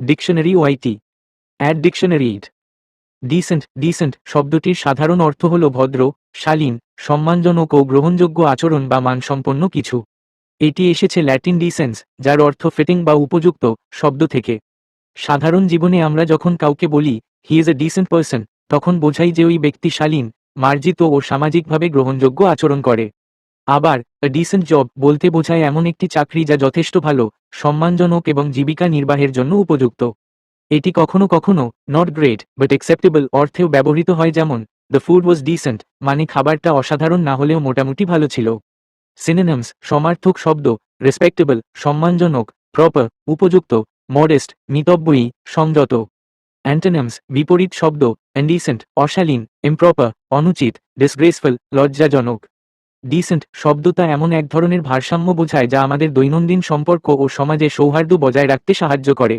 Dictionary ওয়াইটি অ্যাড dictionary ইড ডিসেন্ট ডিসেন্ট শব্দটির সাধারণ অর্থ হল ভদ্র, শালীন, সম্মানজনক ও গ্রহণযোগ্য আচরণ বা মানসম্পন্ন কিছু। এটি এসেছে ল্যাটিন ডিসেন্স যার অর্থ ফিটিং বা উপযুক্ত শব্দ থেকে। সাধারণ জীবনে আমরা যখন কাউকে বলি he is a decent person তখন বোঝাই যে ওই ব্যক্তি শালীন, মার্জিত ও সামাজিকভাবে গ্রহণযোগ্য আচরণ করে। আবার ডিসেন্ট জব বলতে বোঝায় এমন একটি চাকরি যা যথেষ্ট ভালো, সম্মানজনক এবং জীবিকা নির্বাহের জন্য উপযুক্ত। এটি কখনো কখনো নট গ্রেট বাট অ্যাকসেপ্টেবল অর্থেও ব্যবহৃত হয় যেমন দ্য ফুড ওয়াজ ডিসেন্ট মানে খাবারটা অসাধারণ না হলেও মোটামুটি ভালো ছিল। সিনেনামস সমার্থক শব্দ রেসপেক্টেবল সম্মানজনক প্রপার উপযুক্ত মডেস্ট মিতব্যয়ী, সংযত। অ্যান্টেনামস বিপরীত শব্দ অ্যান্ডিসেন্ট অশালীন ইমপ্রপার অনুচিত ডিসগ্রেসফুল লজ্জাজনক। ডিসেন্ট শব্দটা এমন এক ধরনের ভারসাম্য বোঝায় যা আমাদের দৈনন্দিন সম্পর্ক ও সমাজে সৌহার্দ্য বজায় রাখতে সাহায্য করে।